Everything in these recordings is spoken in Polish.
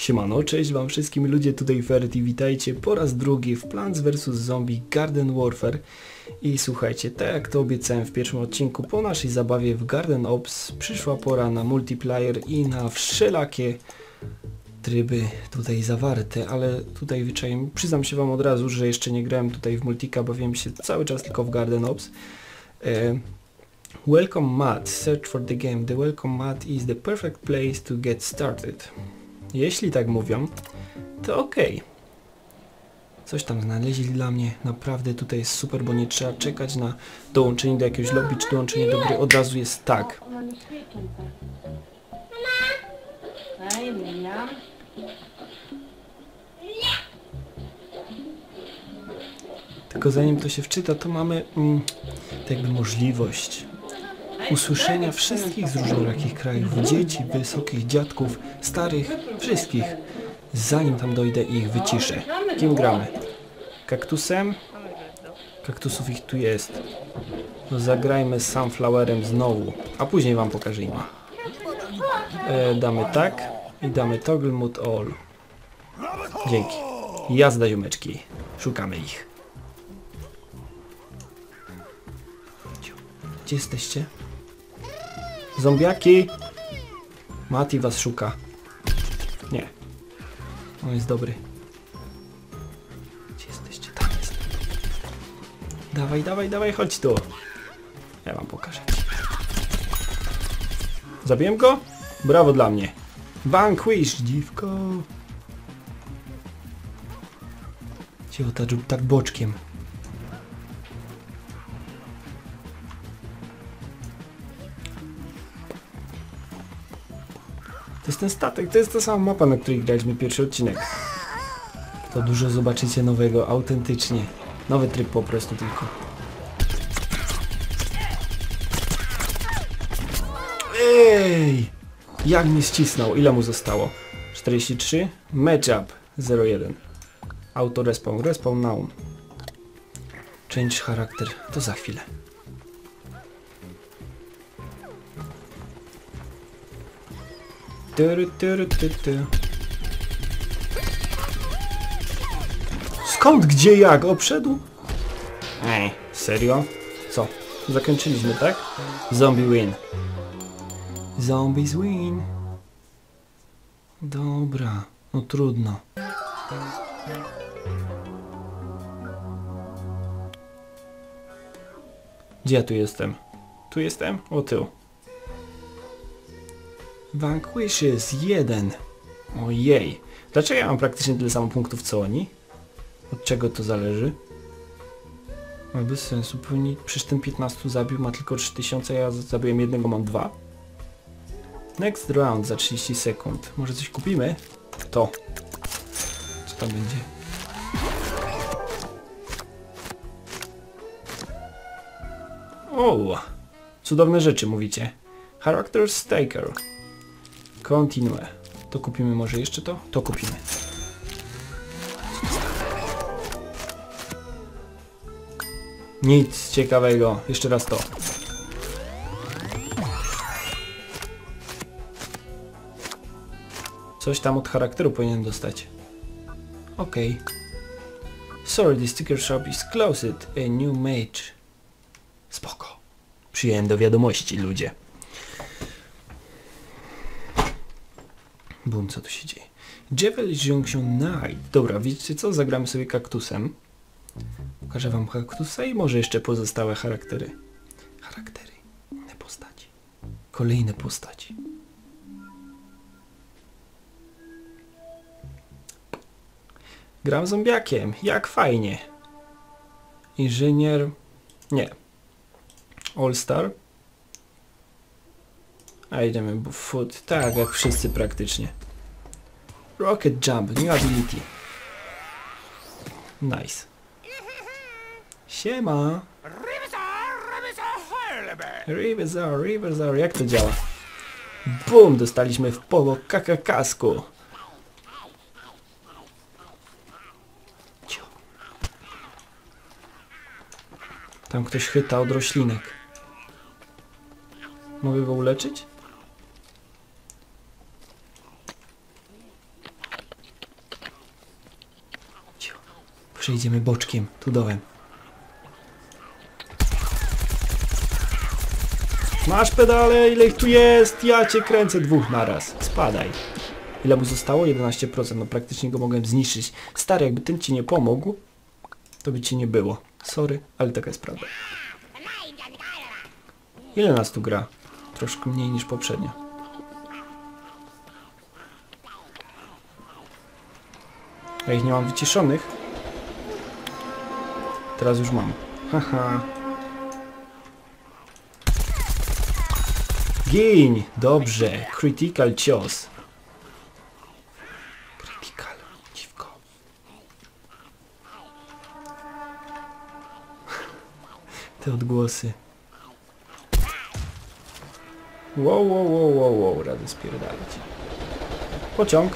Siemano, cześć wam wszystkim ludzie, tutaj Ferret witajcie po raz drugi w Plants vs Zombie Garden Warfare i słuchajcie, tak jak to obiecałem w pierwszym odcinku, po naszej zabawie w Garden Ops przyszła pora na multiplayer i na wszelakie tryby tutaj zawarte, ale tutaj wyczaiłem, przyznam się wam od razu, że jeszcze nie grałem tutaj w multika, bawiłem się cały czas tylko w Garden Ops. E, welcome mat, search for the game. The welcome mat is the perfect place to get started. Jeśli tak mówią, to okej. Coś tam znaleźli dla mnie. Naprawdę tutaj jest super, bo nie trzeba czekać na dołączenie do jakiegoś lobby czy dołączenie do gry. Od razu jest tak. Tylko zanim to się wczyta, to mamy mm, jakby możliwość usłyszenia wszystkich z różnorakich krajów, dzieci, wysokich dziadków, starych, wszystkich, zanim tam dojdę i ich wyciszę. Kim gramy? Kaktusem? Kaktusów ich tu jest. No zagrajmy z Sunflowerem znowu, a później wam pokażę im. E, damy tak i damy toggle mode all. Dzięki. Jazda ziomeczki. Szukamy ich. Gdzie jesteście? Zombiaki! Mati was szuka. Nie. On jest dobry. Gdzie jesteście? Tam jest. Dawaj, dawaj, dawaj, chodź tu. Ja wam pokażę. Zabiłem go? Brawo dla mnie. Vanquish, dziwko. Cicho, tak, tak boczkiem. To jest ten statek, to jest ta sama mapa, na której graliśmy pierwszy odcinek. To dużo zobaczycie nowego, autentycznie. Nowy tryb po prostu tylko. Ej! Jak mnie ścisnął? Ile mu zostało? 43? Matchup 01. Auto respawn, respawn now. Change charakter, to za chwilę. Tyry, tyry, ty, ty. Skąd, gdzie, jak? Obszedł? Ej, serio? Co? Zakończyliśmy, tak? Zombie win. Zombies win. Dobra, no trudno. Gdzie ja tu jestem? Tu jestem? O tył. Vanquishes 1. Ojej. Dlaczego ja mam praktycznie tyle samo punktów co oni? Od czego to zależy? Ma bez sensu. Pewnie przecież ten 15 zabił, ma tylko 3000, ja zabiłem jednego, mam dwa. Next round za 30 sekund. Może coś kupimy? To. Co tam będzie? O! Cudowne rzeczy mówicie. Character Staker. Continue. To kupimy może jeszcze to? To kupimy. Nic ciekawego. Jeszcze raz to. Coś tam od charakteru powinien dostać. Okej. Okay. Sorry, the sticker shop is closed. A new mage. Spoko. Przyjąłem do wiadomości, ludzie. Bum, co tu się dzieje? Jewel Junction Night. Dobra, widzicie co? Zagramy sobie kaktusem. Pokażę wam kaktusa i może jeszcze pozostałe charaktery. Charaktery. Inne postaci. Kolejne postaci. Gram zombiakiem. Jak fajnie. Inżynier. Nie. All Star. A idziemy foot. Tak, jak wszyscy praktycznie. Rocket Jump, New Ability. Nice. Siema. Rivazar, Rivazar, jak to działa? Bum, dostaliśmy w poło kakakasku. Cio. Tam ktoś chyta od roślinek. Mogę go uleczyć? Przejdziemy boczkiem, tu dołem. Masz pedale, ile ich tu jest? Ja cię kręcę dwóch naraz. Spadaj. Ile mu zostało? 11%. No praktycznie go mogłem zniszczyć. Stary, jakby ten ci nie pomógł, to by ci nie było. Sorry, ale taka jest prawda. Ile nas tu gra? Troszkę mniej niż poprzednio. Ja ich nie mam wyciszonych. Teraz już mam. Haha. Gin! Dobrze. Critical cios. Critical. Dziwko. Te odgłosy. Wow, wow, wow, wow, wow. Rady spierdalić. Pociąg.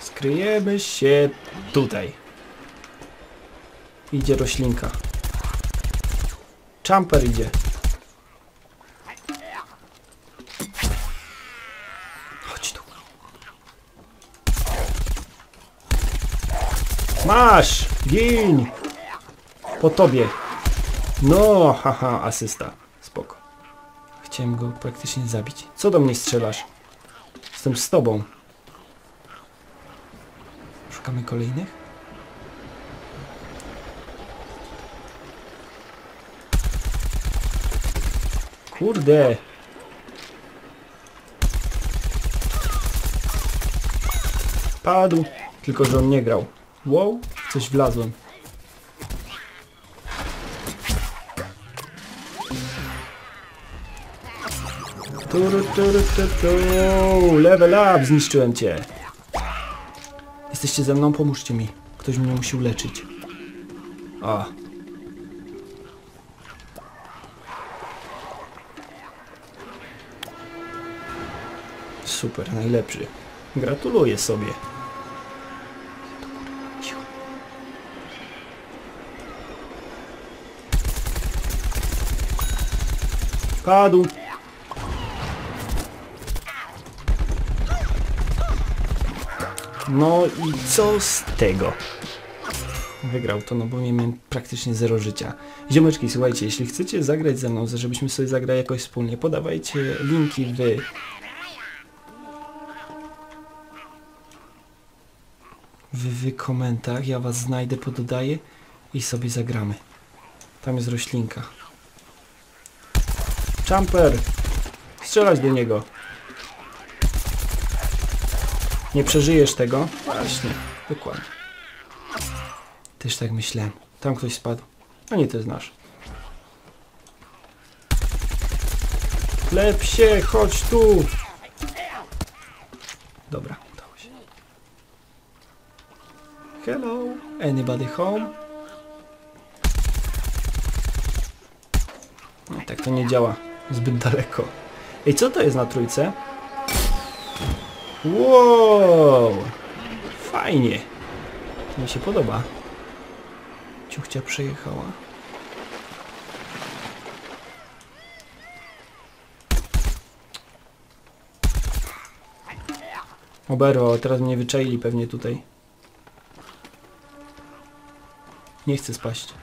Skryjemy się tutaj. Idzie roślinka. Jumper idzie. Chodź tu. Masz! Gin! Po tobie. No, haha, asysta. Spoko. Chciałem go praktycznie zabić. Co do mnie strzelasz? Jestem z tobą. Szukamy kolejnych? Kurde! Padł, tylko że on nie grał. Wow, coś wlazłem. Turu, turu, tu, tu. Level up, zniszczyłem cię. Jesteście ze mną? Pomóżcie mi. Ktoś mnie musi uleczyć. A. Super, najlepszy. Gratuluję sobie. Padł. No i co z tego? Wygrał to, no bo miałem praktycznie zero życia. Ziomeczki, słuchajcie, jeśli chcecie zagrać ze mną, żebyśmy sobie zagrali jakoś wspólnie, podawajcie linki w... W, komentach, ja was znajdę, pododaję i sobie zagramy. Tam jest roślinka. Jumper! Strzelać do niego! Nie przeżyjesz tego? Właśnie, dokładnie. Też tak myślałem. Tam ktoś spadł. A nie, to jest nasz. Lep się, chodź tu! Dobra, udało się. Hello, anybody home? Nie, tak to nie działa. Zbyt daleko. Ej, co to jest na trójce? Wow! Fajnie. To mi się podoba. Ciuchcia przejechała. Oberwał, teraz mnie wyczaili pewnie tutaj. Nie chcę spaść.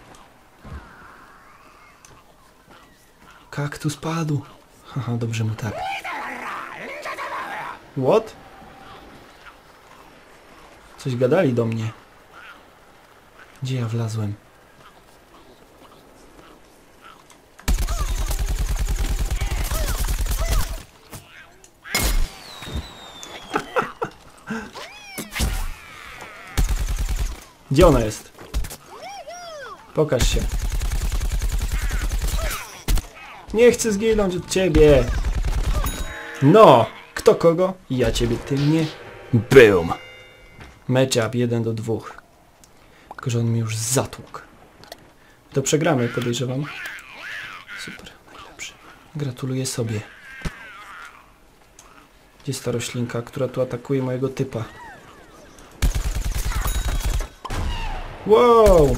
Kaktus padł. Haha, dobrze mu tak. What? Coś gadali do mnie. Gdzie ja wlazłem? Gdzie ona jest? Pokaż się. Nie chcę zginąć od ciebie. No! Kto kogo? Ja ciebie, ty mnie. Boom! Matchup 1 do 2. Tylko, że on mi już zatłukł. To przegramy, podejrzewam. Super, najlepszy. Gratuluję sobie. Gdzie jest ta roślinka, która tu atakuje mojego typa? Wow!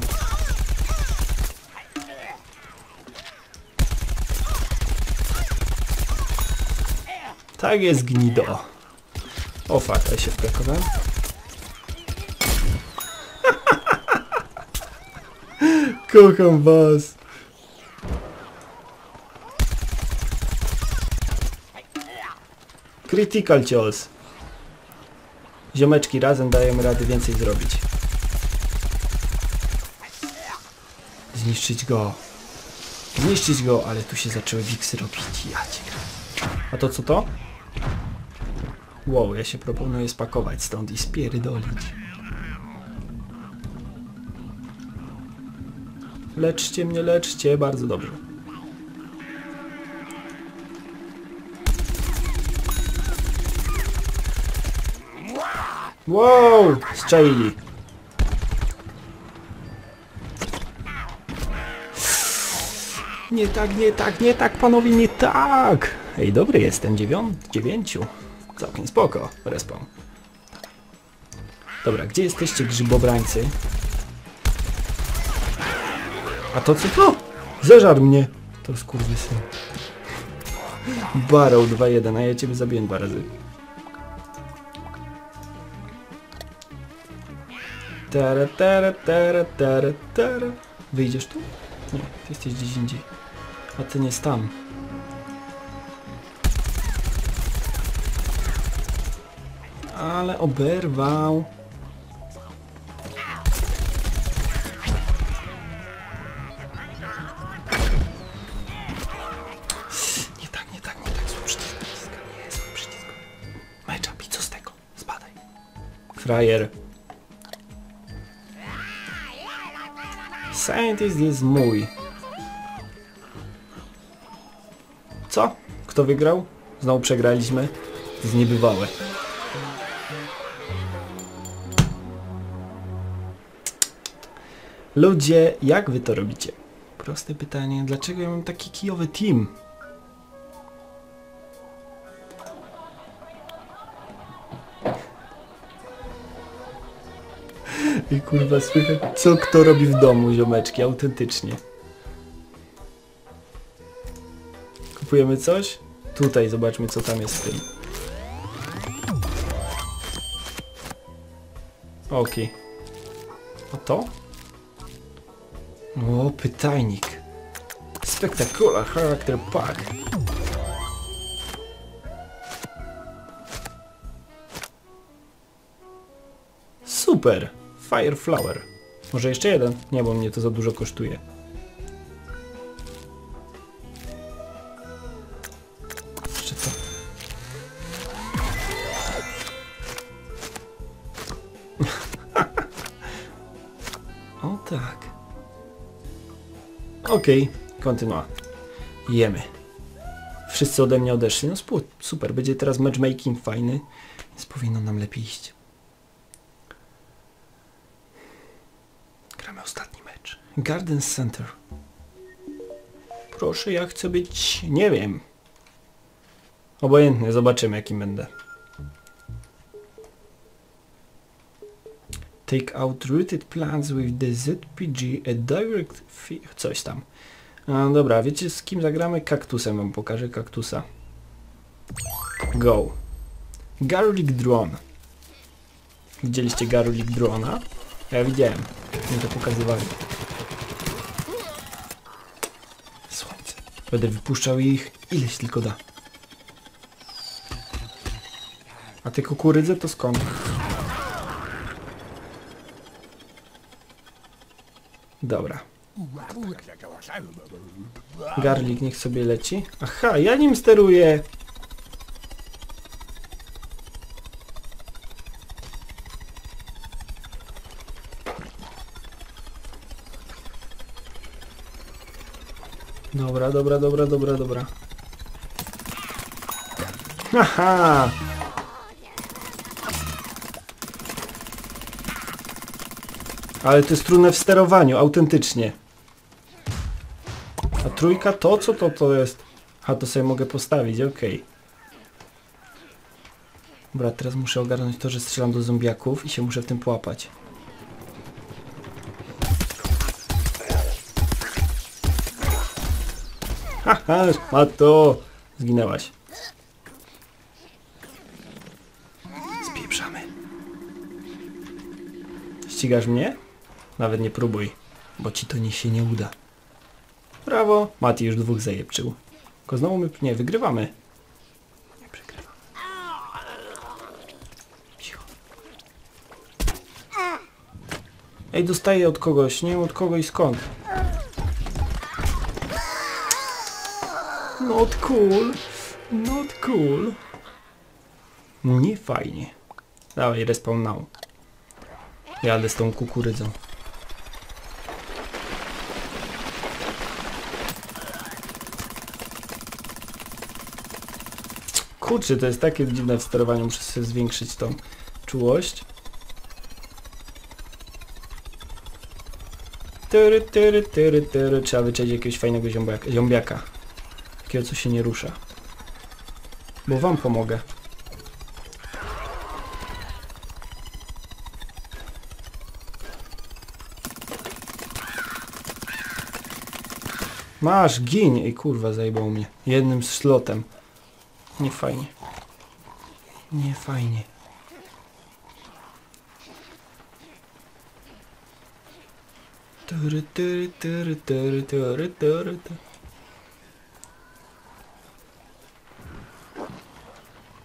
Tak jest gnido. O fuck, ja się wkrakowałem. Kocham was. Critical cios. Ziomeczki, razem dajemy rady więcej zrobić. Zniszczyć go. Zniszczyć go, ale tu się zaczęły wiksy robić. Ja cię. A to co to? Wow, ja się proponuję spakować stąd i spierdolić. Leczcie mnie, leczcie, bardzo dobrze. Wow, zczaili. Nie tak, nie tak, nie tak, panowie, nie tak! Ej, dobry jestem, dziewią- dziewięciu. Całkiem spoko, respawn. Dobra, gdzie jesteście grzybobrańcy? A to co to? Zeżar mnie! To skurwysyn. Barrow 2-1, a ja ciebie zabiję dwa razy. Tara, tara, tara, tara, tara. Wyjdziesz tu? Nie, ty jesteś gdzieś indziej. A ty nie jest tam. Ale oberwał. Nie tak, nie tak, nie tak. Zły przycisk. Nie, zły przycisk. I co z tego? Spadaj. Frajer. Scientist jest mój. Co? Kto wygrał? Znowu przegraliśmy. To jest niebywałe. Ludzie, jak wy to robicie? Proste pytanie, dlaczego ja mam taki kijowy team? I kurwa słychać, co kto robi w domu, ziomeczki, autentycznie. Kupujemy coś? Tutaj, zobaczmy co tam jest w tym. Okej. A to? O, pytajnik. Spektakular charakter pack. Super! Fire Flower. Może jeszcze jeden? Nie, bo mnie to za dużo kosztuje. Okej, kontynuuj. Jemy. Wszyscy ode mnie odeszli. No super, będzie teraz matchmaking fajny, więc powinno nam lepiej iść. Gramy ostatni mecz. Garden Center. Proszę, ja chcę być... nie wiem. Obojętny, zobaczymy jakim będę. Take out rooted plants with the ZPG a direct fi- coś tam. A, dobra, wiecie z kim zagramy? Kaktusem wam pokażę kaktusa. Go. Garlic Drone. Widzieliście Garlic Drona? Ja widziałem. Mi to pokazywali. Słońce. Będę wypuszczał ich ileś tylko da. A te kukurydze to skąd? Dobra. Garlik niech sobie leci. Aha, ja nim steruję. Dobra, dobra, dobra, dobra, dobra. Haha! Ale to jest trudne w sterowaniu, autentycznie. A trójka to? Co to to jest? A to sobie mogę postawić, okej. Dobra, teraz muszę ogarnąć to, że strzelam do zombiaków i się muszę w tym połapać. Haha, szmato! Zginęłaś. Spieprzamy. Ścigasz mnie? Nawet nie próbuj. bo ci to nie się nie uda. Brawo, Mati już dwóch zajebczył. Tylko znowu my, nie, wygrywamy. Nie przegrywamy. Ej, dostaję od kogoś, nie wiem od kogo i skąd. Not cool. Not cool. Nie fajnie. Dawaj, respawn now. Jadę z tą kukurydzą. Kurczę, to jest takie dziwne w sterowaniu, muszę sobie zwiększyć tą czułość. Tyry, tyry, tyry, tyry. Trzeba wyczaić jakiegoś fajnego zombiaka, zombiaka. Takiego, co się nie rusza. Bo wam pomogę. Masz, gin! Ej, kurwa, zajebał mnie. Jednym slotem. Nie fajnie. Nie fajnie.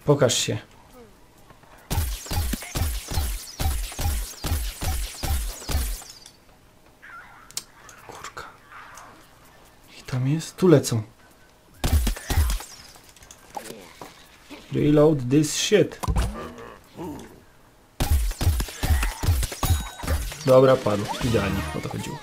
Pokaż się. Kurka. I tam jest? Tu lecą. Reload this shit. Dobra, padł. Idealnie, o to chodziło.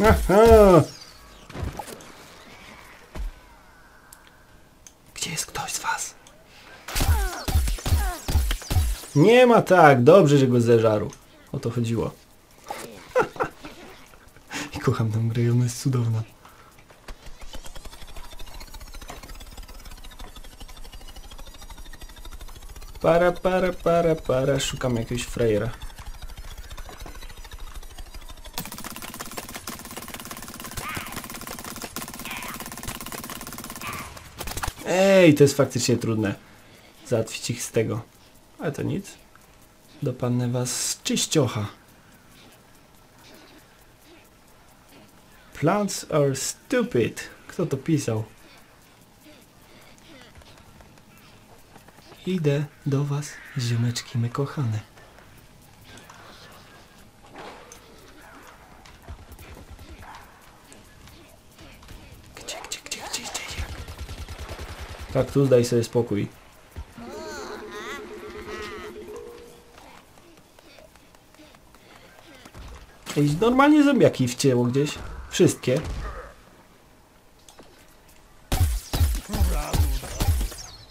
Aha! Nie ma tak, dobrze, że go zeżarł. O to chodziło. I kocham tę grę, ona jest cudowna. Para, para, para, para, szukam jakiegoś frejera. Ej, to jest faktycznie trudne. Załatwić ich z tego. Ale to nic. Dopadnę was czyściocha. Plants are stupid. Kto to pisał? Idę do was, ziomeczki my kochane. Gdzie, gdzie, gdzie, gdzie, gdzie? Tak, tu daj sobie spokój. Ej, normalnie zombiaki wcięło gdzieś. Wszystkie.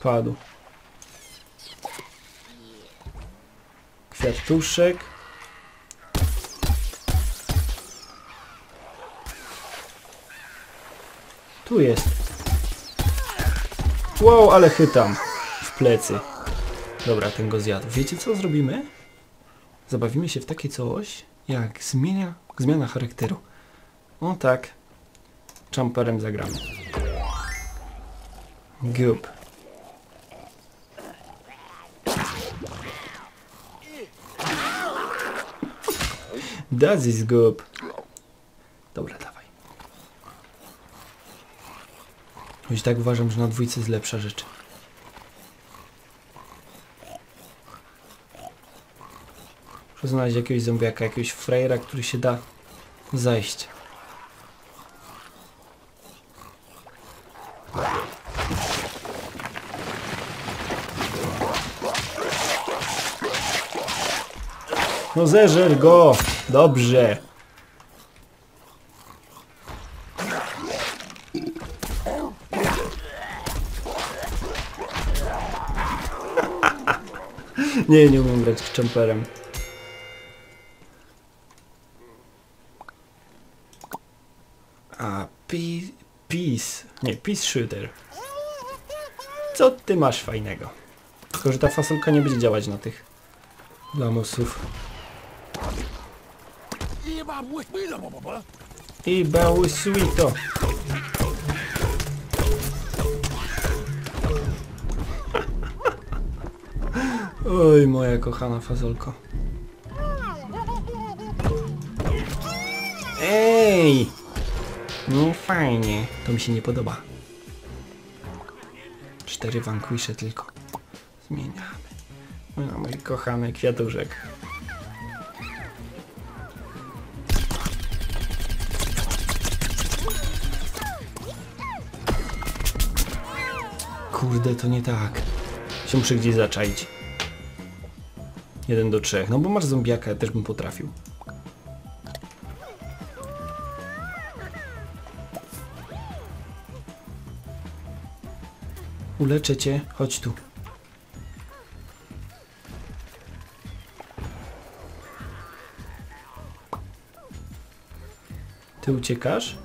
Padł. Kwiatuszek. Tu jest. Wow, ale chytam. W plecy. Dobra, ten go zjadł. Wiecie co zrobimy? Zabawimy się w takie coś, jak zmienia, zmiana charakteru. O tak. Jumperem zagramy. Gup. That is gup. Dobra, dawaj. Choć tak uważam, że na dwójce jest lepsza rzecz. Znaleźć jakiegoś zombiaka, jakiegoś frejera, który się da zajść. No zeżer go! Dobrze! nie, nie umiem grać czemperem. Peace. Nie, Peace Shooter. Co ty masz fajnego? Tylko, że ta fasolka nie będzie działać na tych lamusów. I bałusuito. Oj, moja kochana fazolko. Ej! Nie fajnie. To mi się nie podoba. Cztery wanquisze tylko. Zmieniamy. No, mój kochany kwiatuszek. Kurde, to nie tak. Się muszę gdzieś zaczaić. Jeden do trzech. No bo masz zombiaka, ja też bym potrafił. Uleczę cię. Chodź tu. Ty uciekasz?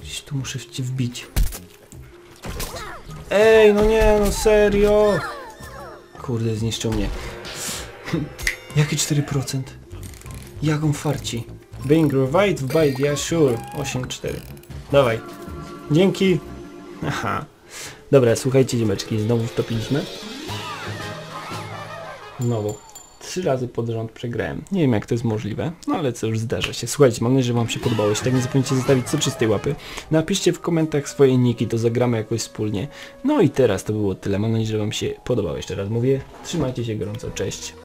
Gdzieś tu muszę cię wbić. Ej, no nie, no serio! Kurde, zniszczył mnie. Jakie 4%? Jak on farci? Being revived bite, yeah sure. 8-4. Dawaj. Dzięki. Aha. Dobra, słuchajcie ziemeczki, znowu wtopiliśmy. Znowu. Trzy razy pod rząd przegrałem. Nie wiem jak to jest możliwe, no ale co już zdarza się. Słuchajcie, mam nadzieję, że wam się podobało. Jeśli tak nie zapomnijcie zostawić soczystej łapy. Napiszcie w komentarzach swoje niki, to zagramy jakoś wspólnie. No i teraz to było tyle. Mam nadzieję, że wam się podobało. Jeszcze raz mówię. Trzymajcie się gorąco. Cześć.